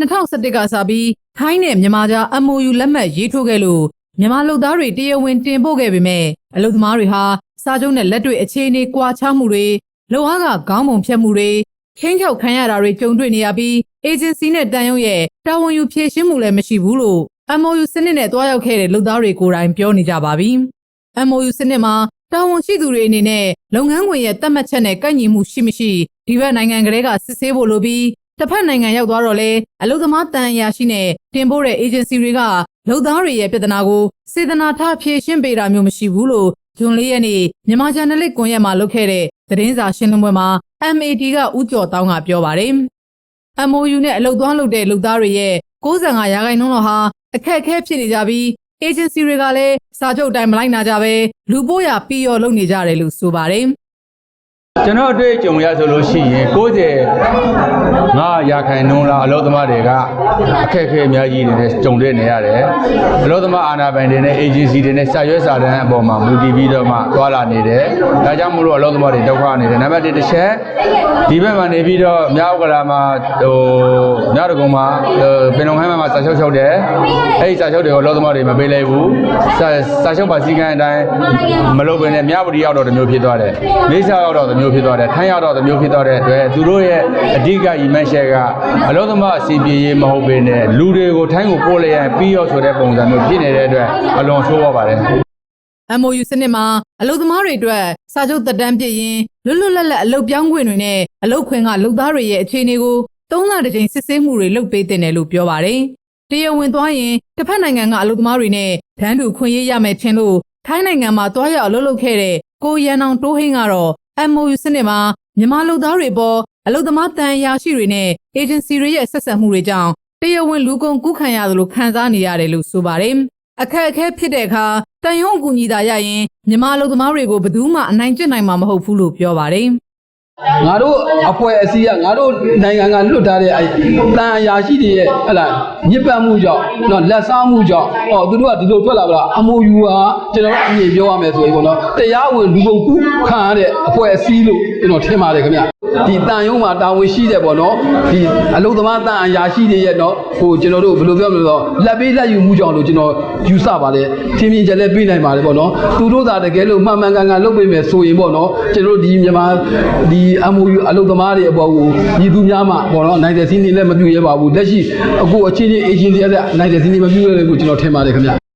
2011ကစပြီးထိုင်းနဲ့မြန်မာကြား MOU လက်မှတ်ရေးထိုးခဲ့လို့မြန်မာလူသားတွေတရားဝင်တင်ပို့ခဲ့ပေမဲ့အလုပ်သမားတွေဟာစာချုပ်နဲ့လက်တွေ့အခြေအနေကွာခြားမှုတွေလုံအားကခေါင်းပုံဖြတ်မှုတွေခင်းချောက်ခံရတာတွေကြုံတွေ့နေရပြီး agency နဲ့တန်ရုံရဲ့တာဝန်ယူဖြည့်ရှင်းမှုလည်းမရှိဘူးလို့ MOU စနစ်နဲ့တွားရောက်ခဲ့တဲ့လူသားတွေကိုယ်တိုင်ပြောနေကြပါပြီ။ MOU စနစ်မှာတာဝန်ရှိသူတွေအနေနဲ့လုပ်ငန်းခွင်ရဲ့တတ်မှတ်ချက်နဲ့ကိုက်ညီမှုရှိမရှိဒီဘက်နိုင်ငံကလေးကစစ်ဆေးဖို့လိုပြီး တစ်ဖက်နိုင်ငံရောက်သွားတော့လဲအလုပ်သမားတန်အရာရှိနဲ့တင်ပို့တဲ့ agency တွေကလုပ်သားတွေရဲ့ပြဿနာကိုစေတနာထားဖြေရှင်းပေးတာမျိုးမရှိဘူးလို့ဂျွန်လေးရက်နေ့မြန်မာဂျာနယ်လစ်ကွန်ရက်မှာလုပ်ခဲ့တဲ့သတင်းစာရှင်းလင်းပွဲမှာ MAD ကဦးကျော်တောင်းကပြောပါတယ်။ MOU နဲ့အလုပ်သွားလုပ်တဲ့လုပ်သားတွေရဲ့65ရာခိုင်နှုန်းလောက်ဟာအခက်အခဲဖြစ်နေကြပြီး agency တွေကလည်းစာချုပ်အတိုင်းမလိုက်နာကြပဲလူပို့ရပြီးရောလုပ်နေကြတယ်လို့ဆိုပါတယ်။ကျွန်တော်အတွေ့အကြုံရဆိုလို့ရှိရင်90 ငါရာခိုင်နှုန်းလောက်အလုပ်သမားတွေကအခက်အခဲအများကြီးတွေနဲ့ကြုံတွေ့နေရတယ်အလုပ်သမားအာဏာပိုင်တွေနဲ့ agency တွေနဲ့စာရွက်စာတမ်းအပေါ်မှာမူတည်ပြီးတော့မှတွာလာနေတယ်ဒါကြောင့်မို့လို့အလုပ်သမားတွေဒုက္ခနေတယ်နံပါတ်1တစ်ချက်ဒီဘက်မှာနေပြီးတော့မြောက်ကလာမှာဟိုမြောက်တကုံမှာဟိုပင်လုံဟမ်းမှာစာချုပ်ချုပ်တယ်အဲ့ဒီစာချုပ်တွေကိုအလုပ်သမားတွေမပေးလိုက်ဘူးစာစာချုပ်ပါစည်းကမ်းအတိုင်းမလုပ်ဘဲနဲ့မြောက်ပရီရောက်တော့တစ်မျိုးဖြစ်သွားတယ်မိစ္ဆာရောက်တော့တစ်မျိုးဖြစ်သွားတယ်ထိုင်းရောက်တော့တစ်မျိုးဖြစ်သွားတဲ့အတွက်သူတို့ရဲ့အဓိကရည်မှန်းချက်ကအလုပ်သမားအစီအပြေရေးမဟုတ်ဘဲနဲ့လူတွေကိုထိုင်းကိုပို့လိုက်ရင်ပြီးရောဆိုတဲ့ပုံစံမျိုးဖြစ်နေတဲ့အတွက်အလွန်ဆိုးရပါတယ် MOU စနစ်မှာအလုပ်သမားတွေအတွက်စာချုပ်သက်တမ်းပြည့်ရင်လွတ်လွတ်လပ်လပ်အလုပ်ပြောင်းခွင့်တွေနဲ့အလုပ်ခွင်ကလုပ်သားတွေရဲ့အခြေအနေကိုသုံးလတစ်ကြိမ်စစ်ဆေးမှုတွေလုပ်ပေးတင်တယ်လို့ပြောပါတယ်။တရားဝင်သွားရင်တစ်ဖက်နိုင်ငံကအလုပ်သမားတွေနဲ့ဒန်းတူခွင့်ရရမယ်ထင်လို့ထိုင်းနိုင်ငံမှာတွားရောက်အလုပ်လုပ်ခဲ့တဲ့ကိုရန်အောင်တိုးဟင်းကတော့ MOU စနစ်မှာမြန်မာလုပ်သားတွေပေါ် အလုပ်သမားတန်အရာရှိတွေနဲ့ agency တွေရဲ့ဆက်ဆံမှုတွေကြောင့်တရားဝင်လူကုန်ကူးခံရသလိုခံစားနေရတယ်လို့ဆိုပါတယ်။အခက်အခဲဖြစ်တဲ့အခါတန်ရုံးအကူအညီသာရရင်မြန်မာလူသမားတွေကိုဘယ်သူမှအနိုင်ကျင့်နိုင်မှာမဟုတ်ဘူးလို့ပြောပါတယ်ငါတို့အဖွဲ့အစည်းကငါတို့နိုင်ငံကလွတ်ထားတဲ့အဲတန်အရာရှိတွေရဲ့ဟဲ့လားညစ်ပတ်မှုကြောင့်နော်လက်စားမှုကြောင့်ဟောသူတို့ကဒီလိုထွက်လာကြတာအမိုယူဟာကျွန်တော်အမြင်ပြောရမယ်ဆိုရင်ပေါ့နော်တရားဝင်လူကုန်ကူးခံရတဲ့အဖွဲ့အစည်းလို့ကျွန်တော်ထင်ပါတယ်ခင်ဗျ ဒီတန်ရုံးမှာတာဝန်ရှိတဲ့ပေါ့နော်ဒီအလုံသမားတန်အရာရှိတွေရဲ့နော်ဟိုကျွန်တော်တို့ဘယ်လိုပြောမလဲဆိုတော့လက်ပေးလက်ယူမှုကြောင့်လို့ကျွန်တော်ယူဆပါတယ်ထင်မြင်ချက်လည်းပြေးနိုင်ပါတယ်ပေါ့နော်သူတို့သာတကယ်လို့မှန်မှန်ကန်ကန်လုပ်ပေးမယ်ဆိုရင်ပေါ့နော်ကျွန်တော်တို့ဒီမြန်မာဒီ MOU အလုပ်သမားတွေအပေါ်ကိုညီသူများမှပေါ့နော်နိုင်တဲ့စီးနေလည်းမပြုတ်ရပါဘူးလက်ရှိအခုအချင်းချင်း agency အဲ့ဒါနိုင်တဲ့စီးနေမပြုတ်ရဘူးကျွန်တော်ထင်ပါတယ်ခင်ဗျ